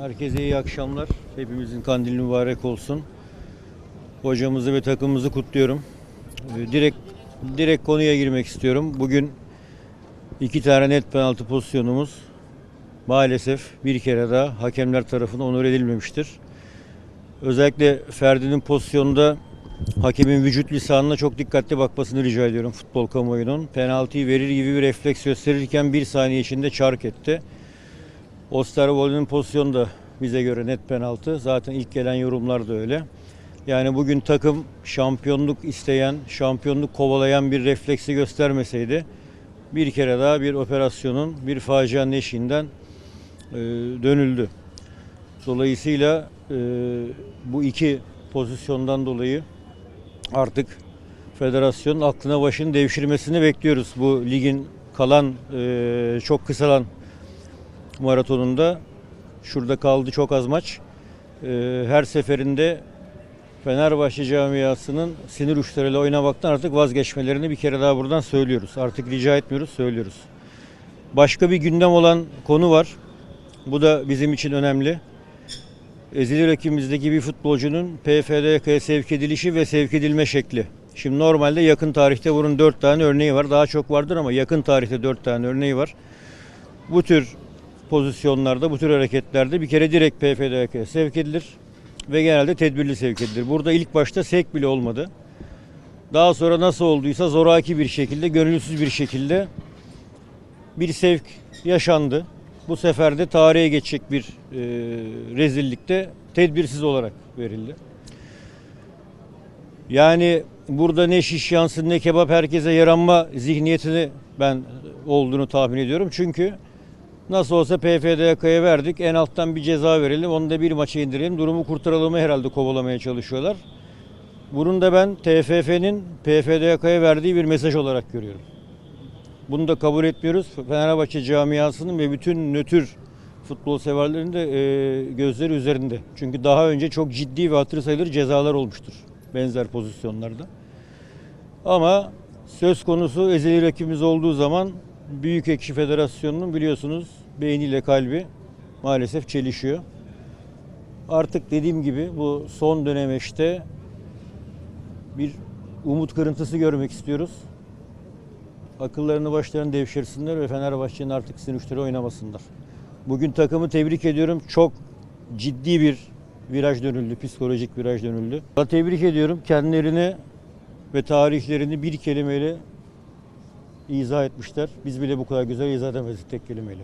Herkese iyi akşamlar. Hepimizin kandili mübarek olsun. Hocamızı ve takımımızı kutluyorum. Ee, Direkt direkt konuya girmek istiyorum. Bugün iki tane net penaltı pozisyonumuz maalesef bir kere daha hakemler tarafından onur edilmemiştir. Özellikle Ferdi'nin pozisyonunda hakemin vücut lisanına çok dikkatli bakmasını rica ediyorum futbol kamuoyunun. Penaltıyı verir gibi bir refleks gösterirken bir saniye içinde çark etti. Osterwolde'nin pozisyonu da bize göre net penaltı. Zaten ilk gelen yorumlar da öyle. Yani bugün takım şampiyonluk isteyen, şampiyonluk kovalayan bir refleksi göstermeseydi bir kere daha bir operasyonun, bir facianın eşiğinden e, dönüldü. Dolayısıyla e, bu iki pozisyondan dolayı artık federasyonun aklına başını devşirmesini bekliyoruz. Bu ligin kalan, e, çok kısalan maratonunda şurada kaldı çok az maç. Ee, her seferinde Fenerbahçe camiasının sinir uçlarıyla oynamaktan artık vazgeçmelerini bir kere daha buradan söylüyoruz. Artık rica etmiyoruz, söylüyoruz. Başka bir gündem olan konu var. Bu da bizim için önemli. Ezili rakibimizdeki bir futbolcunun PFDK'ya sevk edilişi ve sevk edilme şekli. Şimdi normalde yakın tarihte bunun 4 tane örneği var. Daha çok vardır ama yakın tarihte 4 tane örneği var. Bu tür pozisyonlarda, bu tür hareketlerde bir kere direkt PFDK'ya sevk edilir ve genelde tedbirli sevk edilir. Burada ilk başta sevk bile olmadı. Daha sonra nasıl olduysa zoraki bir şekilde, gönüllüsüz bir şekilde bir sevk yaşandı. Bu sefer de tarihe geçecek bir e, rezillikte tedbirsiz olarak verildi. Yani burada ne şiş yansın ne kebap herkese yaranma zihniyetini ben olduğunu tahmin ediyorum. Çünkü Nasıl olsa PFDK'ya verdik. En alttan bir ceza verelim. Onu da bir maça indirelim. Durumu kurtaralım herhalde kovalamaya çalışıyorlar. Bunun da ben TFF'nin PFDK'ya verdiği bir mesaj olarak görüyorum. Bunu da kabul etmiyoruz. Fenerbahçe camiasının ve bütün nötr futbol severlerin de e, gözleri üzerinde. Çünkü daha önce çok ciddi ve hatırı sayılır cezalar olmuştur benzer pozisyonlarda. Ama söz konusu ezeli rakibimiz olduğu zaman Büyük Ekşi Federasyonu'nun biliyorsunuz beyniyle kalbi maalesef çelişiyor. Artık dediğim gibi bu son dönemeçte bir umut kırıntısı görmek istiyoruz. Akıllarını başlarını devşirsinler ve Fenerbahçe'nin artık sinirleri oynamasınlar. Bugün takımı tebrik ediyorum. Çok ciddi bir viraj dönüldü, psikolojik viraj dönüldü. Tebrik ediyorum. Kendilerini ve tarihlerini bir kelimeyle izah etmişler. Biz bile bu kadar güzel izah edemedik tek kelimeyle.